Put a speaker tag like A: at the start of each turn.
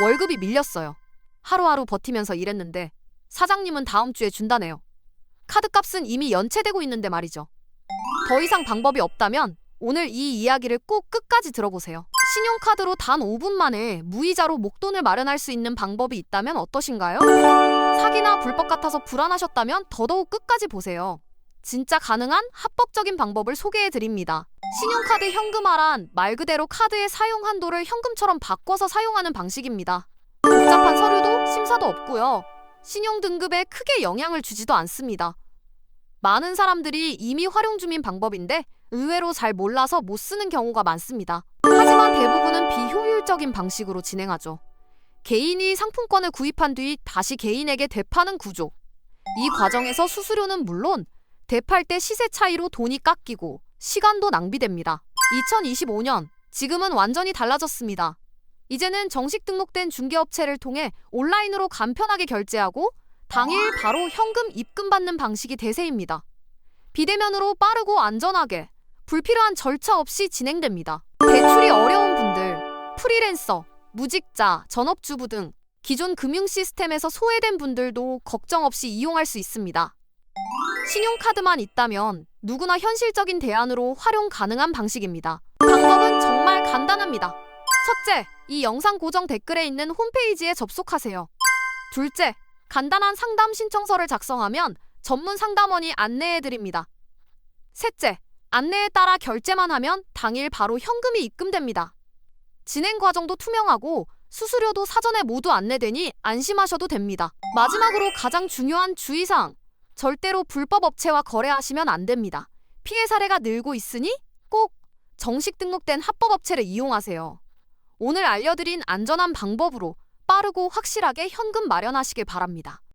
A: 월급이 밀렸어요. 하루하루 버티면서 일했는데 사장님은 다음 주에 준다네요. 카드값은 이미 연체되고 있는데 말이죠. 더 이상 방법이 없다면 오늘 이 이야기를 꼭 끝까지 들어보세요. 신용카드로 단 5분 만에 무이자로 목돈을 마련할 수 있는 방법이 있다면 어떠신가요? 사기나 불법 같아서 불안하셨다면 더더욱 끝까지 보세요. 진짜 가능한 합법적인 방법을 소개해 드립니다. 신용카드 현금화란 말 그대로 카드의 사용 한도를 현금처럼 바꿔서 사용하는 방식입니다. 복잡한 서류도 심사도 없고요. 신용 등급에 크게 영향을 주지도 않습니다. 많은 사람들이 이미 활용 중인 방법인데 의외로 잘 몰라서 못 쓰는 경우가 많습니다. 하지만 대부분은 비효율적인 방식으로 진행하죠. 개인이 상품권을 구입한 뒤 다시 개인에게 되파는 구조. 이 과정에서 수수료는 물론 대팔 때 시세 차이로 돈이 깎이고 시간도 낭비됩니다. 2025년 지금은 완전히 달라졌습니다. 이제는 정식 등록된 중개업체를 통해 온라인으로 간편하게 결제하고 당일 바로 현금 입금받는 방식이 대세입니다. 비대면으로 빠르고 안전하게 불필요한 절차 없이 진행됩니다. 대출이 어려운 분들, 프리랜서, 무직자, 전업주부 등 기존 금융 시스템에서 소외된 분들도 걱정 없이 이용할 수 있습니다. 신용카드만 있다면 누구나 현실적인 대안으로 활용 가능한 방식입니다. 방법은 정말 간단합니다. 첫째, 이 영상 고정 댓글에 있는 홈페이지에 접속하세요. 둘째, 간단한 상담 신청서를 작성하면 전문 상담원이 안내해 드립니다. 셋째, 안내에 따라 결제만 하면 당일 바로 현금이 입금됩니다. 진행 과정도 투명하고 수수료도 사전에 모두 안내되니 안심하셔도 됩니다. 마지막으로 가장 중요한 주의사항. 절대로 불법 업체와 거래하시면 안 됩니다. 피해 사례가 늘고 있으니 꼭 정식 등록된 합법 업체를 이용하세요. 오늘 알려드린 안전한 방법으로 빠르고 확실하게 현금 마련하시길 바랍니다.